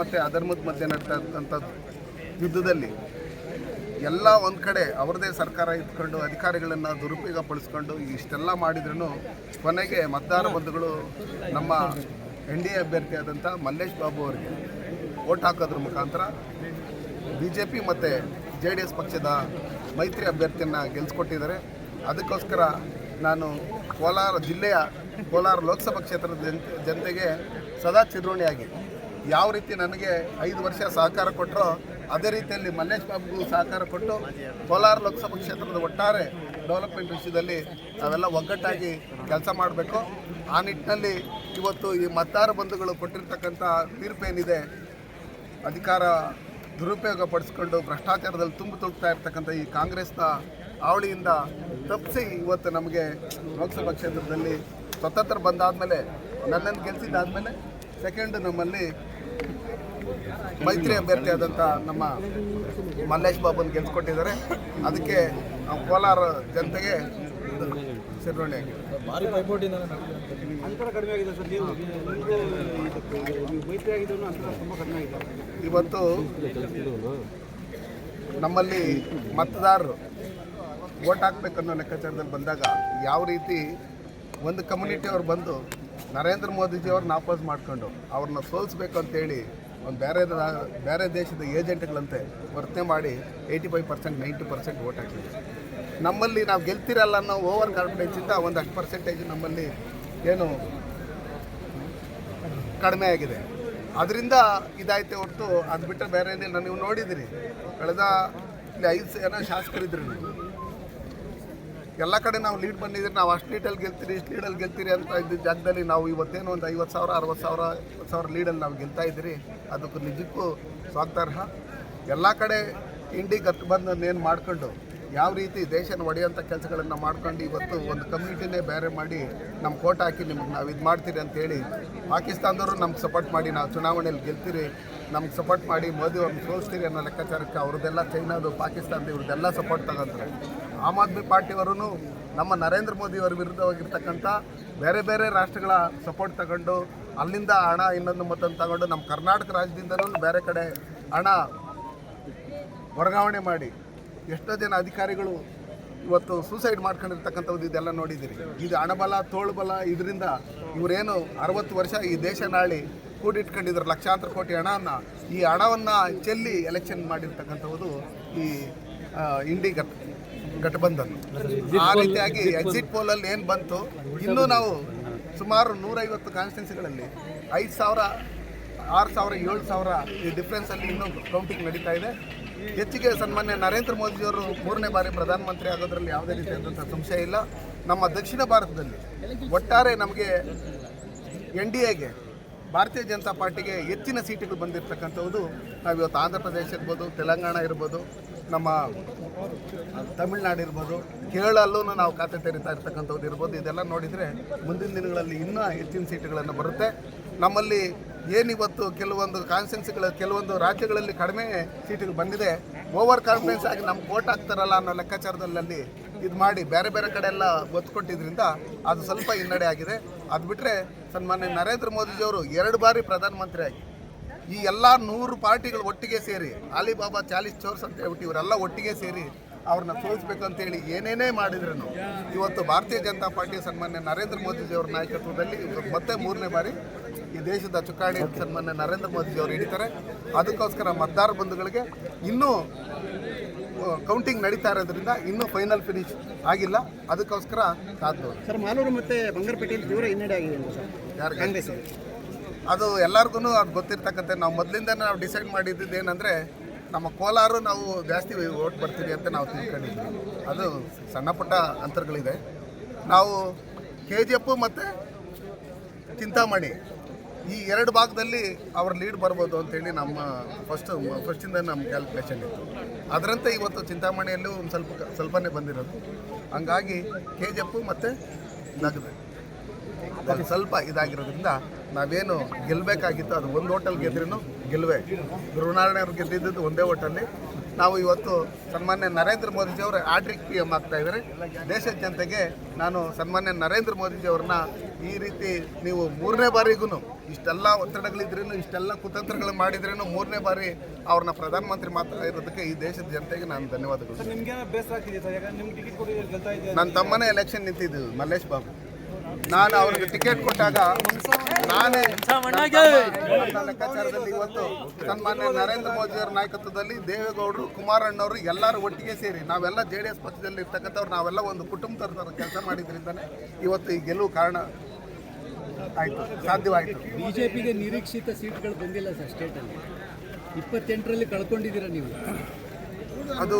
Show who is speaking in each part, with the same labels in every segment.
Speaker 1: ಮತ್ತು ಅಧರ್ಮದ ಮಧ್ಯೆ ನಡ್ತಾ ಯುದ್ಧದಲ್ಲಿ ಎಲ್ಲ ಒಂದು ಕಡೆ ಅವ್ರದ್ದೇ ಸರ್ಕಾರ ಇಟ್ಕೊಂಡು ಅಧಿಕಾರಿಗಳನ್ನು ದುರುಪಯೋಗ ಪಡಿಸ್ಕೊಂಡು ಇಷ್ಟೆಲ್ಲ ಮಾಡಿದ್ರೂ ಕೊನೆಗೆ ಮತದಾರ ಬಂಧುಗಳು ನಮ್ಮ ಎನ್ ಡಿ ಎ ಅಭ್ಯರ್ಥಿಯಾದಂಥ ಮಲ್ಲೇಶ್ ಬಾಬು ಅವರಿಗೆ ಓಟ್ ಹಾಕೋದ್ರ ಮುಖಾಂತರ ಬಿ ಜೆ ಪಿ ಮತ್ತು ಜೆ ಡಿ ಎಸ್ ಪಕ್ಷದ ಮೈತ್ರಿ ಅಭ್ಯರ್ಥಿಯನ್ನು ಗೆಲ್ಲಿಸ್ಕೊಟ್ಟಿದ್ದಾರೆ ಅದಕ್ಕೋಸ್ಕರ ನಾನು ಕೋಲಾರ ಜಿಲ್ಲೆಯ ಕೋಲಾರ ಲೋಕಸಭಾ ಕ್ಷೇತ್ರದ ಜನ್, ಜನತೆಗೆ ಸದಾ ಚಿರೋಣಿಯಾಗಿ ಯಾವ ರೀತಿ ನನಗೆ ಐದು ವರ್ಷ ಸಹಕಾರ ಕೊಟ್ಟರೋ ಅದೇ ರೀತಿಯಲ್ಲಿ ಮಲ್ಲೇಶ್ ಬಾಬುಗೂ ಸಹಕಾರ ಕೊಟ್ಟು ಕೋಲಾರ ಲೋಕಸಭಾ ಕ್ಷೇತ್ರದ ಒಟ್ಟಾರೆ ಡೆವಲಪ್ಮೆಂಟ್ ವಿಷಯದಲ್ಲಿ ನಾವೆಲ್ಲ ಒಗ್ಗಟ್ಟಾಗಿ ಕೆಲಸ ಮಾಡಬೇಕು. ಆ ನಿಟ್ಟಿನಲ್ಲಿ ಇವತ್ತು ಈ ಮತದಾರ ಬಂಧುಗಳು ಕೊಟ್ಟಿರ್ತಕ್ಕಂಥ ತೀರ್ಪೇನಿದೆ ಅಧಿಕಾರ ದುರುಪಯೋಗ ಪಡಿಸ್ಕೊಂಡು ಭ್ರಷ್ಟಾಚಾರದಲ್ಲಿ ತುಂಬಿ ತುಳುಕ್ತಾ ಇರ್ತಕ್ಕಂಥ ಈ ಕಾಂಗ್ರೆಸ್ನ ಅವಳಿಯಿಂದ ತಪ್ಪಿಸಿ ಇವತ್ತು ನಮಗೆ ಲೋಕಸಭಾ ಕ್ಷೇತ್ರದಲ್ಲಿ ಸ್ವತಂತ್ರ ಬಂದಾದಮೇಲೆ ನನ್ನನ್ನು ಗೆಲ್ಸಿದ್ದಾದಮೇಲೆ ಸೆಕೆಂಡ್ ನಮ್ಮಲ್ಲಿ ಮೈತ್ರಿ ಅಭ್ಯರ್ಥಿ ಆದಂಥ ನಮ್ಮ ಮಲ್ಲೇಶ್ ಬಾಬುನ ಗೆಲ್ಸ್ಕೊಟ್ಟಿದ್ದಾರೆ. ಅದಕ್ಕೆ ನಾವು ಕೋಲಾರ ಜನತೆಗೆ ಸಿರೋಣಿ ಆಗಿದೆ.
Speaker 2: ಭಾರಿ ಪೈಪೋಟಿನ
Speaker 3: ಅಂತರ ಕಡಿಮೆ ಆಗಿದೆ ಸರ್. ನೀವು ನೀವು ಮೈತ್ರಿ ಆಗಿದ್ದನ್ನು ಅಂತರ ತುಂಬ ಕಡಿಮೆ ಆಗಿದೆ.
Speaker 1: ಇವತ್ತು ನಮ್ಮಲ್ಲಿ ಮತದಾರರು ಓಟ್ ಹಾಕ್ಬೇಕನ್ನೋ ಲೆಕ್ಕಾಚಾರದಲ್ಲಿ ಬಂದಾಗ ಯಾವ ರೀತಿ ಒಂದು ಕಮ್ಯುನಿಟಿಯವ್ರು ಬಂದು ನರೇಂದ್ರ ಮೋದಿಜಿಯವ್ರನ್ನ ಆಪಸ್ ಮಾಡ್ಕೊಂಡು ಅವ್ರನ್ನ ಸೋಲಿಸ್ಬೇಕು ಅಂತೇಳಿ ಒಂದು ಬೇರೆ ಬೇರೆ ದೇಶದ ಏಜೆಂಟ್ಗಳಂತೆ ವರ್ತನೆ ಮಾಡಿ eighty five percent ninety percent vote ಹಾಕಿದ್ರು ನಮ್ಮಲ್ಲಿ ನಾವು ಗೆಲ್ತಿರಲ್ಲ ಅನ್ನೋ ಓವರ್ ಕಾನ್ಫಿಡೆನ್ಸಿಂದ ಒಂದಷ್ಟು ಪರ್ಸೆಂಟೇಜ್ ನಮ್ಮಲ್ಲಿ ಏನು ಕಡಿಮೆ ಆಗಿದೆ. ಅದರಿಂದ ಇದಾಯ್ತು ಹೊರತು ಅದು ಬಿಟ್ಟರೆ ಬೇರೆ ಏನಿಲ್ಲ. ನೀವು ನೋಡಿದಿರಿ, ಕಳೆದ ಇಲ್ಲಿ ಐದು ಜನ ಶಾಸಕರಿದ್ರು ನೀವು. ಎಲ್ಲ ಕಡೆ ನಾವು ಲೀಡ್ ಬಂದಿದ್ರೆ ನಾವು ಅಷ್ಟು ಲೀಡಲ್ಲಿ ಗೆಲ್ತೀರಿ, ಇಷ್ಟು ಲೀಡಲ್ಲಿ ಗೆಲ್ತೀರಿ ಅಂತ ಇದ್ದ ಜಾಗದಲ್ಲಿ ನಾವು ಇವತ್ತೇನು ಒಂದು ಐವತ್ತು ಸಾವಿರ, ಅರವತ್ತು ಸಾವಿರ, ಇಪ್ಪತ್ತು ಸಾವಿರ ಲೀಡಲ್ಲಿ ನಾವು ಗೆಲ್ತಾ ಇದ್ದೀರಿ. ಅದಕ್ಕೂ ನಿಜಕ್ಕೂ ಸ್ವಾಗತಾರ್ಹ. ಎಲ್ಲ ಕಡೆ ಇಂಡಿ ಬಂದು ಏನು ಮಾಡ್ಕೊಂಡು, ಯಾವ ರೀತಿ ದೇಶನ ಒಡೆಯುವಂಥ ಕೆಲಸಗಳನ್ನು ಮಾಡ್ಕೊಂಡು ಇವತ್ತು ಒಂದು ಕಮ್ಯುನಿಟಿನೇ ಬೇರೆ ಮಾಡಿ ನಮ್ಮ ಕೋಟ ಹಾಕಿ ನಿಮ್ಗೆ ನಾವು ಇದು ಮಾಡ್ತೀರಿ ಅಂತೇಳಿ ಪಾಕಿಸ್ತಾನದವರು ನಮ್ಗೆ ಸಪೋರ್ಟ್ ಮಾಡಿ ನಾವು ಚುನಾವಣೆಯಲ್ಲಿ ಗೆಲ್ತೀರಿ. ನಮ್ಗೆ ಸಪೋರ್ಟ್ ಮಾಡಿ ಮೋದಿ ಅವ್ರನ್ನ ಸೋಲಿಸ್ತೀರಿ ಅನ್ನೋ ಲೆಕ್ಕಾಚಾರಕ್ಕೆ ಅವ್ರದ್ದೆಲ್ಲ ಚೈನಾದು ಪಾಕಿಸ್ತಾನದ ಇವ್ರದ್ದೆಲ್ಲ ಸಪೋರ್ಟ್ ತಗೊಂತಾರೆ. ಆಮ್ ಆದ್ಮಿ ಪಾರ್ಟಿಯವರೂ ನಮ್ಮ ನರೇಂದ್ರ ಮೋದಿಯವರ ವಿರುದ್ಧವಾಗಿರ್ತಕ್ಕಂಥ ಬೇರೆ ಬೇರೆ ರಾಷ್ಟ್ರಗಳ ಸಪೋರ್ಟ್ ತಗೊಂಡು ಅಲ್ಲಿಂದ ಹಣ ಇನ್ನೊಂದು ಮತ್ತೊಂದು ತಗೊಂಡು ನಮ್ಮ ಕರ್ನಾಟಕ ರಾಜ್ಯದಿಂದಲೂ ಬೇರೆ ಕಡೆ ಹಣ ವರ್ಗಾವಣೆ ಮಾಡಿ ಎಷ್ಟೋ ಜನ ಅಧಿಕಾರಿಗಳು ಇವತ್ತು ಸೂಸೈಡ್ ಮಾಡ್ಕೊಂಡಿರ್ತಕ್ಕಂಥದ್ದು ಇದೆಲ್ಲ ನೋಡಿದ್ದೀರಿ. ಇದು ಹಣಬಲ, ತೋಳುಬಲ, ಇದರಿಂದ ಇವರೇನು ಅರವತ್ತು ವರ್ಷ ಈ ದೇಶ ನಾಳಿ ಕೂಡಿಟ್ಕೊಂಡಿದ್ರು, ಲಕ್ಷಾಂತರ ಕೋಟಿ ಹಣವನ್ನು. ಈ ಹಣವನ್ನು ಚೆಲ್ಲಿ ಎಲೆಕ್ಷನ್ ಮಾಡಿರ್ತಕ್ಕಂಥದ್ದು ಈ ಇಂಡಿಗರ್ ಗಠಬಂಧನ್. ಆ ರೀತಿಯಾಗಿ ಎಕ್ಸಿಟ್ ಪೋಲಲ್ಲಿ ಏನು ಬಂತು? ಇನ್ನೂ ನಾವು ಸುಮಾರು ನೂರೈವತ್ತು ಕಾನ್ಸ್ಟಿಟ್ಯೂನ್ಸಿಗಳಲ್ಲಿ ಐದು ಸಾವಿರ, ಆರು ಸಾವಿರ, ಏಳು ಸಾವಿರ ಈ ಡಿಫ್ರೆನ್ಸಲ್ಲಿ ಇನ್ನೂ ಕೌಂಟಿಂಗ್ ನಡೀತಾ ಇದೆ. ಹೆಚ್ಚಿಗೆ ಸನ್ಮಾನ್ಯ ನರೇಂದ್ರ ಮೋದಿಯವರು ಮೂರನೇ ಬಾರಿ ಪ್ರಧಾನಮಂತ್ರಿ ಆಗೋದ್ರಲ್ಲಿ ಯಾವುದೇ ರೀತಿಯಾದಂಥ ಸಂಶಯ ಇಲ್ಲ. ನಮ್ಮ ದಕ್ಷಿಣ ಭಾರತದಲ್ಲಿ ಒಟ್ಟಾರೆ ನಮಗೆ ಎನ್ ಡಿ ಎಗೆ, ಭಾರತೀಯ ಜನತಾ ಪಾರ್ಟಿಗೆ ಹೆಚ್ಚಿನ ಸೀಟುಗಳು ಬಂದಿರತಕ್ಕಂಥದ್ದು ನಾವು ಇವತ್ತು ಆಂಧ್ರ ಪ್ರದೇಶ ಇರ್ಬೋದು, ತೆಲಂಗಾಣ ಇರ್ಬೋದು ನಮ್ಮ ತಮಿಳ್ನಾಡು ಇರ್ಬೋದು, ಕೇರಳಲ್ಲೂ ನಾವು ಖಾತೆ ತೆರಿತಾ ಇರ್ತಕ್ಕಂಥದ್ದು ಇರ್ಬೋದು, ಇದೆಲ್ಲ ನೋಡಿದರೆ ಮುಂದಿನ ದಿನಗಳಲ್ಲಿ ಇನ್ನೂ ಹೆಚ್ಚಿನ ಸೀಟುಗಳನ್ನು ಬರುತ್ತೆ. ನಮ್ಮಲ್ಲಿ ಏನಿವತ್ತು ಕೆಲವೊಂದು ಕಾನ್ಸ್ಟೆನ್ಸಿಗಳ ಕೆಲವೊಂದು ರಾಜ್ಯಗಳಲ್ಲಿ ಕಡಿಮೆ ಸೀಟುಗಳು ಬಂದಿದೆ. ಓವರ್ ಕಾನ್ಫಿಡೆನ್ಸ್ ಆಗಿ ನಮ್ಗೆ ಓಟ್ ಹಾಕ್ತಾರಲ್ಲ ಅನ್ನೋ ಲೆಕ್ಕಾಚಾರದಲ್ಲಿ ಇದು ಮಾಡಿ ಬೇರೆ ಬೇರೆ ಕಡೆ ಎಲ್ಲ ಒತ್ತು ಕೊಟ್ಟಿದ್ರಿಂದ ಅದು ಸ್ವಲ್ಪ ಹಿನ್ನಡೆ ಆಗಿದೆ. ಅದು ಬಿಟ್ಟರೆ ಸನ್ಮಾನ್ಯ ನರೇಂದ್ರ ಮೋದಿಜಿಯವರು ಎರಡು ಬಾರಿ ಪ್ರಧಾನಮಂತ್ರಿ ಆಗಿ ಈ ಎಲ್ಲ ನೂರು ಪಾರ್ಟಿಗಳು ಒಟ್ಟಿಗೆ ಸೇರಿ ಅಲಿಬಾಬಾ ಚಾಲಿಸ್ ಚೋರ್ಸ್ ಅಂತ ಹೇಳ್ಬಿಟ್ಟು ಇವರೆಲ್ಲ ಒಟ್ಟಿಗೆ ಸೇರಿ ಅವ್ರನ್ನ ಸೋಲಿಸ್ಬೇಕು ಅಂತೇಳಿ ಏನೇನೇ ಮಾಡಿದ್ರು ಇವತ್ತು ಭಾರತೀಯ ಜನತಾ ಪಾರ್ಟಿ ಸನ್ಮಾನ್ಯ ನರೇಂದ್ರ ಮೋದಿಜಿಯವರ ನಾಯಕತ್ವದಲ್ಲಿ ಮತ್ತೆ ಮೂರನೇ ಬಾರಿ ಈ ದೇಶದ ಚುಕ್ಕಾಣಿ ಸನ್ಮಾನ್ಯ ನರೇಂದ್ರ ಮೋದಿಜಿಯವರು ಹಿಡಿತಾರೆ. ಅದಕ್ಕೋಸ್ಕರ ಮತದಾರ ಬಂಧುಗಳಿಗೆ ಇನ್ನೂ ಕೌಂಟಿಂಗ್ ನಡೀತಾ ಇರೋದ್ರಿಂದ ಇನ್ನೂ ಫೈನಲ್ ಫಿನಿಶ್ ಆಗಿಲ್ಲ. ಅದಕ್ಕೋಸ್ಕರ ಕಾದು
Speaker 3: ಸರ್ ಮಾಲೂರು ಮತ್ತು ಬಂಗಾರಪೇಟೆಯಲ್ಲಿ ತೀವ್ರ ಹಿನ್ನಡೆ ಆಗಿದೆ ಸರ್.
Speaker 1: ಯಾರು
Speaker 3: ಕಾಂಗ್ರೆಸ್
Speaker 1: ಅದು ಎಲ್ಲರಿಗೂ ಅದು ಗೊತ್ತಿರ್ತಕ್ಕಂಥ ನಾವು ಮೊದಲಿಂದ ನಾವು ಡಿಸೈಡ್ ಮಾಡಿದ್ದು ಏನಂದರೆ, ನಮ್ಮ ಕೋಲಾರು ನಾವು ಜಾಸ್ತಿ ಓಟ್ ಬರ್ತೀವಿ ಅಂತ ನಾವು ತಿಳ್ಕೊಂಡಿದ್ವಿ. ಅದು ಸಣ್ಣ ಪುಟ್ಟ ಅಂತರಗಳಿದೆ. ನಾವು ಕೆ ಜಿ ಎಫ್ ಮತ್ತು ಚಿಂತಾಮಣಿ ಈ ಎರಡು ಭಾಗದಲ್ಲಿ ಅವ್ರ ಲೀಡ್ ಬರ್ಬೋದು ಅಂತೇಳಿ ನಮ್ಮ ಫಸ್ಟ್ ಫಸ್ಟಿಂದ ನಮ್ಮ ಕ್ಯಾಲ್ಕುಲೇಷನ್ ಇತ್ತು. ಅದರಂತೆ ಇವತ್ತು ಚಿಂತಾಮಣಿಯಲ್ಲೂ ಒಂದು ಸ್ವಲ್ಪ, ಸ್ವಲ್ಪನೇ ಬಂದಿರೋದು. ಹಂಗಾಗಿ ಕೆ ಜಿ ಎಫ್ ಮತ್ತು ನಗದು. ಅದು ಸ್ವಲ್ಪ ಇದಾಗಿರೋದ್ರಿಂದ ನಾವೇನು ಗೆಲ್ಲಬೇಕಾಗಿತ್ತು ಅದು ಒಂದು ಹೋಟೆಲ್ ಗೆದ್ರೂ ಗೆಲ್ಲುವೆ ಗುರುನಾರಾಯಣ ಅವ್ರು ಗೆದ್ದಿದ್ದು ಒಂದೇ ಹೋಟೆಲ್ಲಿ ನಾವು ಇವತ್ತು ಸನ್ಮಾನ್ಯ ನರೇಂದ್ರ ಮೋದಿಜಿಯವರು ಆಡ್ರಿಕ್ ಪಿ ಎಂ ಆಗ್ತಾ ಇದ್ದಾರೆ. ದೇಶದ ಜನತೆಗೆ ನಾನು ಸನ್ಮಾನ್ಯ ನರೇಂದ್ರ ಮೋದಿಜಿಯವ್ರನ್ನ ಈ ರೀತಿ ನೀವು ಮೂರನೇ ಬಾರಿಗೂ ಇಷ್ಟೆಲ್ಲ ಒತ್ತಡಗಳಿದ್ರೂ ಇಷ್ಟೆಲ್ಲ ಕುತಂತ್ರಗಳು ಮಾಡಿದ್ರೂ ಮೂರನೇ ಬಾರಿ ಅವ್ರನ್ನ ಪ್ರಧಾನಮಂತ್ರಿ ಮಾತ್ರ ಇರೋದಕ್ಕೆ ಈ ದೇಶದ ಜನತೆಗೆ ನಾನು ಧನ್ಯವಾದಗಳು.
Speaker 3: ಸರ್ ನಿಮ್ಗೆ ಬೇಸರ ಆಗ್ತಿದೆ ಸರ್? ಯಾಕಂದ್ರೆ ನಿಮ್ಗೆ ಟಿಕೆಟ್ ಕೊಡಿ ಗೆಲ್ತಾ ಇದೆ
Speaker 1: ನನ್ನ ತಮ್ಮನೇ ಎಲೆಕ್ಷನ್ ನಿಂತಿದ್ದು ಮಲ್ಲೇಶ್ ಬಾಬು. ನಾನು ಅವ್ರಿಗೆ ಟಿಕೆಟ್ ಕೊಟ್ಟಾಗ ನಾನೇ ಲೆಕ್ಕಾಚಾರದಲ್ಲಿ ಇವತ್ತು ಸನ್ಮಾನ್ಯ ನರೇಂದ್ರ ಮೋದಿ ಅವರ ನಾಯಕತ್ವದಲ್ಲಿ ದೇವೇಗೌಡರು ಕುಮಾರಣ್ಣವರು ಎಲ್ಲರೂ ಒಟ್ಟಿಗೆ ಸೇರಿ ನಾವೆಲ್ಲ ಜೆ ಡಿ ಎಸ್ ಪಕ್ಷದಲ್ಲಿ ಇರ್ತಕ್ಕಂಥವ್ರು ನಾವೆಲ್ಲ ಒಂದು ಕುಟುಂಬದ ಥರ ಕೆಲಸ ಮಾಡಿದ್ರಿಂದನೇ ಇವತ್ತು ಈ ಗೆಲುವು ಕಾರಣ ಆಯಿತು ಸಾಧ್ಯವಾಯಿತು.
Speaker 2: ಬಿಜೆಪಿಗೆ ನಿರೀಕ್ಷಿತ ಸೀಟ್ಗಳು ಬಂದಿಲ್ಲ ಸರ್ ಸ್ಟೇಟಲ್ಲಿ ಇಪ್ಪತ್ತೆಂಟರಲ್ಲಿ ಕಳ್ಕೊಂಡಿದ್ದೀರಾ ನೀವು?
Speaker 1: ಅದು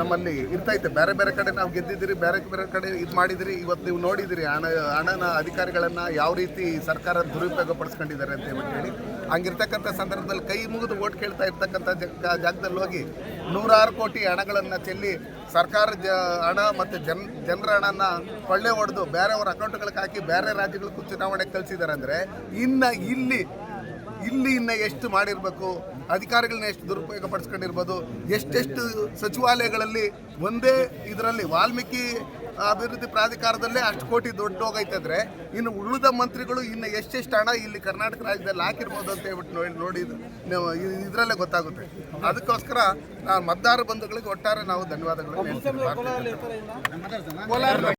Speaker 1: ನಮ್ಮಲ್ಲಿ ಇರ್ತೈತೆ ಬೇರೆ ಬೇರೆ ಕಡೆ ನಾವು ಗೆದ್ದಿದ್ದೀರಿ, ಬೇರೆ ಬೇರೆ ಕಡೆ ಇದು ಮಾಡಿದಿರಿ ಇವತ್ತು ನೀವು ನೋಡಿದಿರಿ ಹಣ, ಹಣನ ಅಧಿಕಾರಿಗಳನ್ನು ಯಾವ ರೀತಿ ಸರ್ಕಾರ ದುರುಪಯೋಗ ಪಡಿಸ್ಕೊಂಡಿದ್ದಾರೆ ಅಂತ ಹೇಳಿ. ಹಂಗಿರ್ತಕ್ಕಂಥ ಸಂದರ್ಭದಲ್ಲಿ ಕೈ ಮುಗಿದು ಓಟ್ ಕೇಳ್ತಾ ಇರ್ತಕ್ಕಂಥ ಜಗ ಜಾಗದಲ್ಲಿ ಹೋಗಿ ನೂರಾರು ಕೋಟಿ ಹಣಗಳನ್ನು ಚೆಲ್ಲಿ ಸರ್ಕಾರ ಜ, ಹಣ ಮತ್ತು ಜನ, ಜನರ ಹಣನ ಕೊಳ್ಳೆ ಹೊಡೆದು ಬೇರೆಯವ್ರ ಅಕೌಂಟ್ಗಳಿಗೆ ಹಾಕಿ ಬೇರೆ ರಾಜ್ಯಗಳಿಗೂ ಚುನಾವಣೆ ಕಳಿಸಿದ್ದಾರೆ ಅಂದರೆ ಇನ್ನು ಇಲ್ಲಿ ಇಲ್ಲಿ ಇನ್ನು ಎಷ್ಟು ಮಾಡಿರಬೇಕು? ಅಧಿಕಾರಿಗಳನ್ನ ಎಷ್ಟು ದುರುಪಯೋಗ ಪಡಿಸ್ಕೊಂಡಿರ್ಬೋದು ಎಷ್ಟೆಷ್ಟು ಸಚಿವಾಲಯಗಳಲ್ಲಿ ಒಂದೇ ಇದರಲ್ಲಿ ವಾಲ್ಮೀಕಿ ಅಭಿವೃದ್ಧಿ ಪ್ರಾಧಿಕಾರದಲ್ಲೇ ಅಷ್ಟು ಕೋಟಿ ದೊಡ್ಡ ಹೋಗೈತೆ ಅಂದರೆ ಇನ್ನು ಉಳಿದ ಮಂತ್ರಿಗಳು ಇನ್ನು ಎಷ್ಟೆಷ್ಟು ಹಣ ಇಲ್ಲಿ ಕರ್ನಾಟಕ ರಾಜ್ಯದಲ್ಲಿ ಹಾಕಿರ್ಬೋದು ಅಂತ ಹೇಳ್ಬಿಟ್ಟು ನೋಡಿ ನೋಡಿ ಇದರಲ್ಲೇ ಗೊತ್ತಾಗುತ್ತೆ. ಅದಕ್ಕೋಸ್ಕರ ನಾನು ಮತದಾರ ಬಂಧುಗಳಿಗೆ ಒಟ್ಟಾರೆ ನಾವು ಧನ್ಯವಾದಗಳು